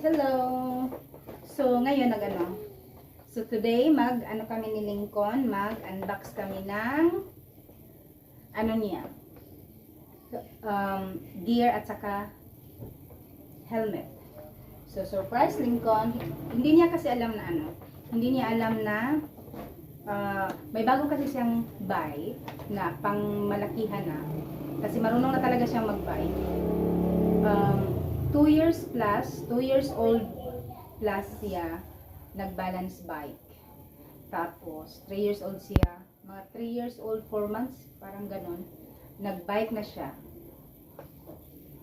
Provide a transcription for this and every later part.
Hello! So, ngayon nag ano? So, today mag ano kami ni Lincoln, mag unbox kami ng ano niya? Um, gear at saka helmet. So, surprise Lincoln. Hindi niya kasi alam na ano. Hindi niya alam na ah, may bago kasi siyang bike na pang malakihan na. Kasi marunong na talaga siyang mag-bike. Um, two years plus, two years old plus siya nag-balance bike. Tapos, 3 years old siya. Mga 3 years old, 4 months, parang ganon. Nag-bike na siya.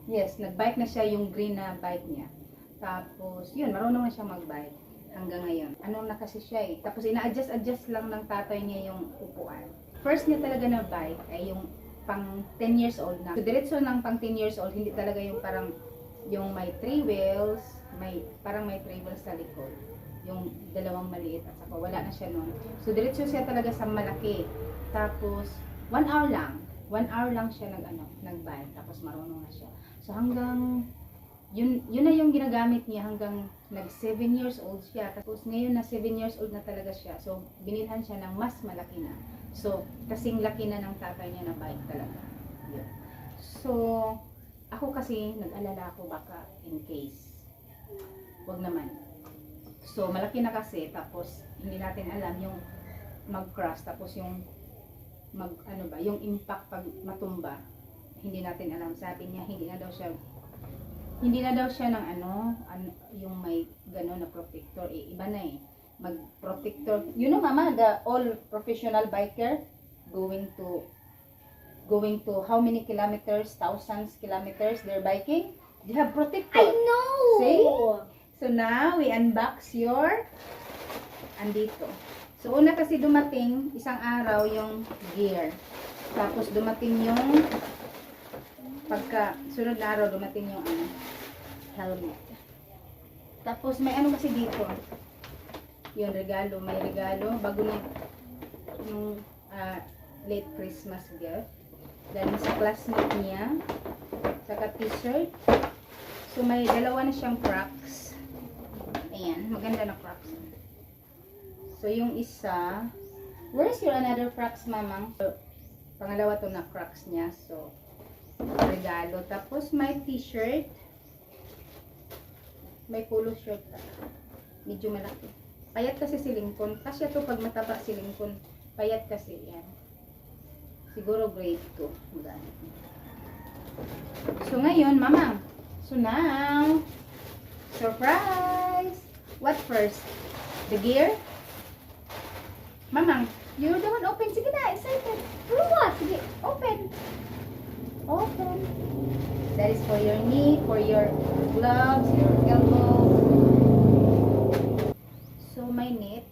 Yes, nag-bike na siya yung green na bike niya. Tapos, yun, marunong na siya mag-bike hanggang ngayon. Ano na kasi siya eh. Tapos, ina-adjust-adjust lang ng tatay niya yung upuan. First niya talaga na bike ay yung pang 10 years old na. So, diretso ng pang 10 years old, hindi talaga yung parang yung may three wheels, may parang may three wheels sa likod. Yung dalawang maliit at saka wala na siya noon. So diretso siya talaga sa malaki. Tapos one hour lang. One hour lang siya nag ano, nag-bike tapos marunong na siya. So hanggang yun, yun na yung ginagamit niya hanggang nag 7 years old siya. Tapos ngayon na 7 years old na talaga siya. So binilhan siya ng mas malaki na. So kasing laki na ng tatay niya na bike talaga. Yun. So ako kasi nag-alala ako baka in case. Wag naman. So malaki na kasi tapos hindi natin alam yung mag-crash tapos yung mag ano ba, yung impact pag matumba. Hindi natin alam. Sabi niya hindi na daw siya hindi na daw siya ng ano, ano yung may gano'n na protector. Eh, iba na eh. Mag-protector. You know mama, the all professional biker going to going to how many kilometers, thousands kilometers they're biking. They have protector. I know. See? So now we unbox your andito. So una kasi dumating isang araw yung gear. Tapos dumating yung pagka sunod na araw dumating yung ano helmet. Tapos may ano kasi dito. Yung regalo, may regalo bago na yung ah, late Christmas gift. Dahil sa classmate niya, saka t-shirt. So may dalawa na siyang Crocs. Ayan, maganda na Crocs. So yung isa, where's your another Crocs, mamang? So, pangalawa to na Crocs niya. So, regalo. Tapos may t-shirt. May polo shirt. Medyo malaki. Payat kasi si Lincoln. Kasi to pag mataba si Lincoln. Payat kasi yan. Siguro grade 2. Maganda. So ngayon, mamang. So now, surprise! What first? The gear? Mamang, you're the one open. Sige na, excited. For what? Sige, open. Open. That is for your knee, for your gloves, your elbow. So, may knit.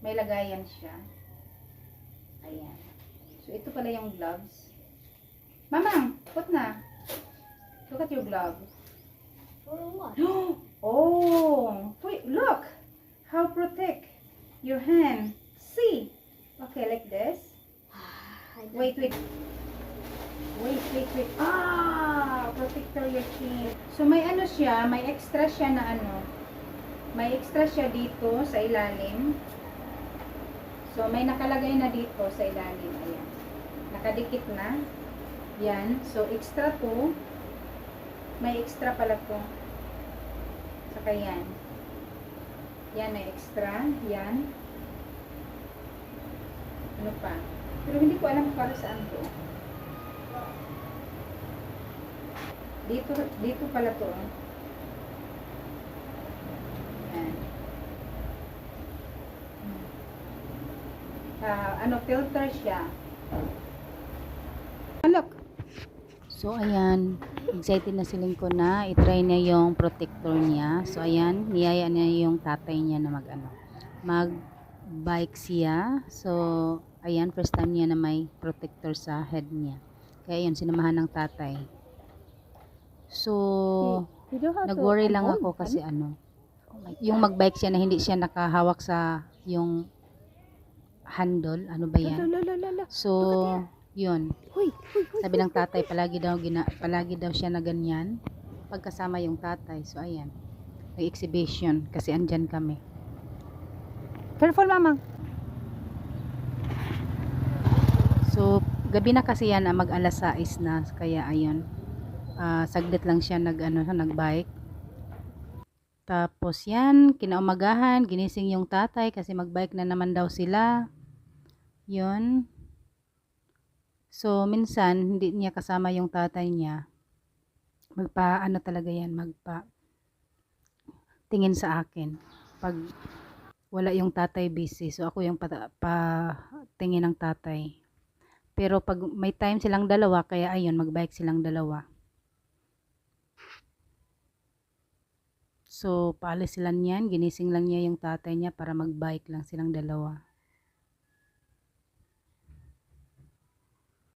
May lagayan siya. Ayan. So, ito pala yung gloves. Mamang, put na. Look at your glove. For what? oh, wait, look. How protect your hand. See. Okay, like this. Don't Wait, wait. Wait, wait, wait. Ah, protector your chin. So may ano siya, may extra siya na ano. May extra siya dito sa ilalim. So may nakalagay na dito sa ilalim. Ayan. Nakadikit na. Yan. So extra to. May extra pala to. Saka yan. Yan, may extra. Yan. Ano pa? Pero hindi ko alam para saan to. Dito, dito pala to. Yan. Ah, ano, filter siya. Look. So, ayan. Excited na si Lincoln na. I-try niya yung protector niya. So, ayan. Niyaya niya yung tatay niya na mag, ano, mag-bike siya. So, ayan. First time niya na may protector sa head niya. Kaya yun, sinamahan ng tatay. So, nag-worry lang ako kasi ano, yung mag-bike siya na hindi siya nakahawak sa yung handle. Ano ba yan? So, yun. Hoy. Sabi ng tatay, palagi daw, gina, palagi daw siya na ganyan. pagkasama yung tatay. So, ayan. May exhibition kasi andyan kami. Careful, mamang. So, gabi na kasi yan, ah, mag alas 6 na. Kaya, ayun. Ah, saglit lang siya nag, ano, nagbike. Tapos, yan, kinaumagahan, ginising yung tatay kasi magbike na naman daw sila. Yun. So, minsan, hindi niya kasama yung tatay niya. Magpa, ano talaga yan, magpa tingin sa akin. Pag wala yung tatay busy, so ako yung pa, pa tingin ng tatay. Pero pag may time silang dalawa, kaya ayun, magbike silang dalawa. So, paalis sila niyan, ginising lang niya yung tatay niya para magbike lang silang dalawa.